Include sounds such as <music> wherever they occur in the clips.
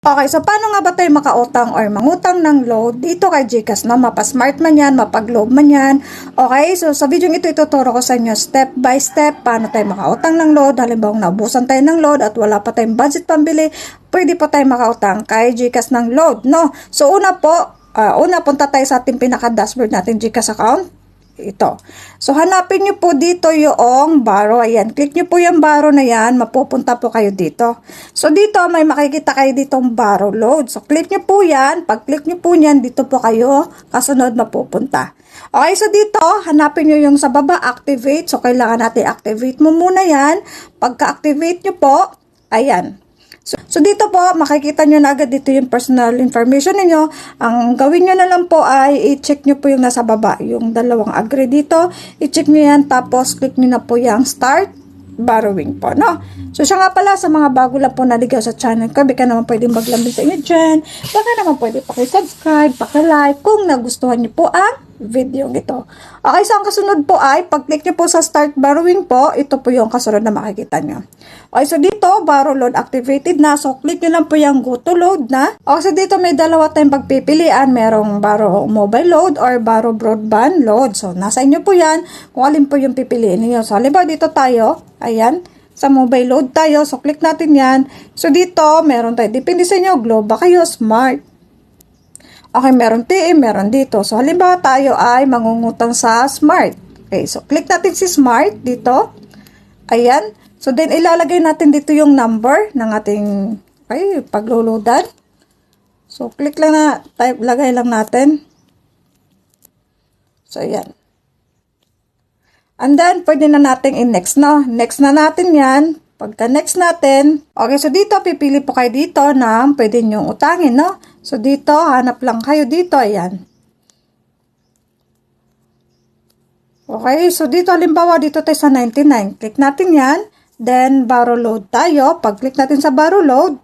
Okay, so paano nga ba tayo makautang or mangutang ng load dito kay Gcash, no? Mapa-smart man yan, mapag-load man yan. Okay, so sa video ito, ituturo ko sa inyo step by step paano tayo makautang ng load. Halimbawa, naubusan tayo ng load at wala pa tayong budget pambili, pwede po tayo makautang kay Gcash ng load, no? So una po, ah, una punta tayo sa ating pinaka-dashboard natin Gcash account ito. So, hanapin nyo po dito yung baro. Ayan, click nyo po yung baro na yan. Mapupunta po kayo dito. So, dito may makikita kayo ditong baro load. So, click nyo po yan. Pag click nyo po yan, dito po kayo kasunod mapupunta. Okay, so dito, hanapin nyo yung sa baba, activate. So, kailangan natin activate mo muna yan. Pagka-activate nyo po, ayan. So, so dito po, makikita nyo na agad dito yung personal information ninyo. Ang gawin nyo na lang po ay i-check nyo po yung nasa baba, yung dalawang agree dito. I-check nyo yan, tapos click nyo na po yung start borrowing po, no? So, siya nga pala, sa mga bago lang po naligaw sa channel ko, baka naman pwede maglambing sa inyo dyan. Baka naman pwede pakisubscribe, pakilike, kung nagustuhan nyo po ang video ito. Okay, so ang kasunod po ay, pag-click nyo po sa start borrowing po, ito po yung kasunod na makikita nyo. Okay, so dito, borrow load activated na. So, click nyo lang po yung go to load na. Okay, so dito may dalawa tayong pagpipilian. Merong borrow mobile load or borrow broadband load. So, nasa inyo po yan kung alin po yung pipiliin niyo. So, halimbawa dito tayo, ayan, sa mobile load tayo. So, click natin yan. So, dito, meron tayo. Depende sa inyo, globe ba kayo, smart. Okay, meron TM, meron dito. So, halimbawa tayo ay mangungutang sa Smart. Okay, so click natin si Smart dito. Ayan. So, then ilalagay natin dito yung number ng ating okay, pagluludan. So, click lang na, type, lagay lang natin. So, ayan. And then, pwede na natin in-next, no? Next na natin yan. Pagka next natin, okay, so dito, pipili po kayo dito na pwede nyong utangin, no? So, dito, hanap lang kayo dito, ayan. Okay, so dito, halimbawa, dito tayo sa 99. Click natin yan. Then, borrow load tayo. Pag-click natin sa borrow load,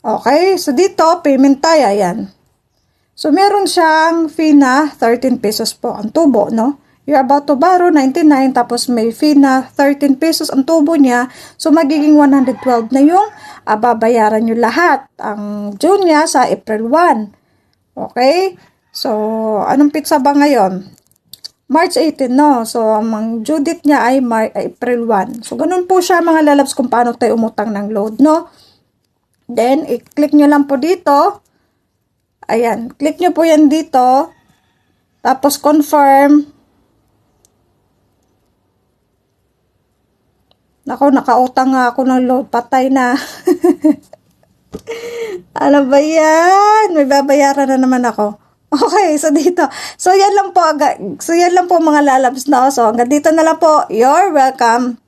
Okay, so dito, payment tayo, ayan. So, meron siyang fee na 13 pesos po ang tubo, no? You're about to borrow 99, tapos may fee na 13 pesos ang tubo niya. So, magiging 112 na yung uh, babayaran nyo lahat. Ang June niya sa April 1. Okay? So, anong pizza ba ngayon? March 18, no? So, ang due date niya ay Mar- April 1. So, ganun po siya mga lalabs kung paano tayo umutang ng load, no? Then, i-click nyo lang po dito. Ayan, click nyo po yan dito. Tapos, confirm. Nako, nakautang nga ako ng load. Patay na. <laughs> ano ba yan? May babayaran na naman ako. Okay, so dito. So, yan lang po. So, yan lang po mga lalabs na. So, hanggang dito na lang po. You're welcome.